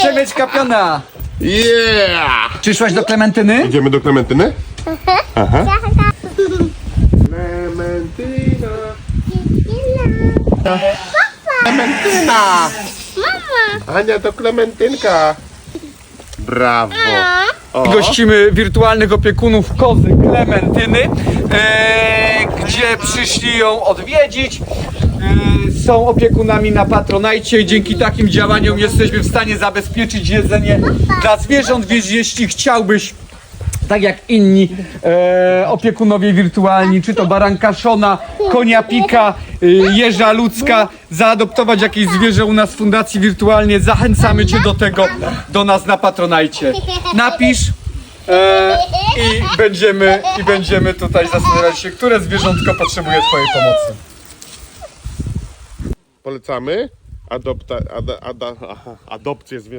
Przemyczka piona! Yeah! Przyszłaś do Klementyny? Idziemy do Klementyny? Aha. Klementyna. Klementyna! Mama! Ania to Klementynka. Brawo. O. Gościmy wirtualnych opiekunów kozy Klementyny, e, gdzie przyszli ją odwiedzić. E, są opiekunami na Patronajcie i dzięki takim działaniom jesteśmy w stanie zabezpieczyć jedzenie dla zwierząt, więc jeśli chciałbyś tak jak inni e, opiekunowie wirtualni, czy to baranka Szona, konia Pika, e, jeża ludzka, zaadoptować jakieś zwierzę u nas w Fundacji Wirtualnie, zachęcamy Cię do tego, do nas na Patronajcie. Napisz e, będziemy, i będziemy tutaj zastanawiać się, które zwierzątko potrzebuje Twojej pomocy. Polecamy adopta, ada, aha, adopcję zwierząt.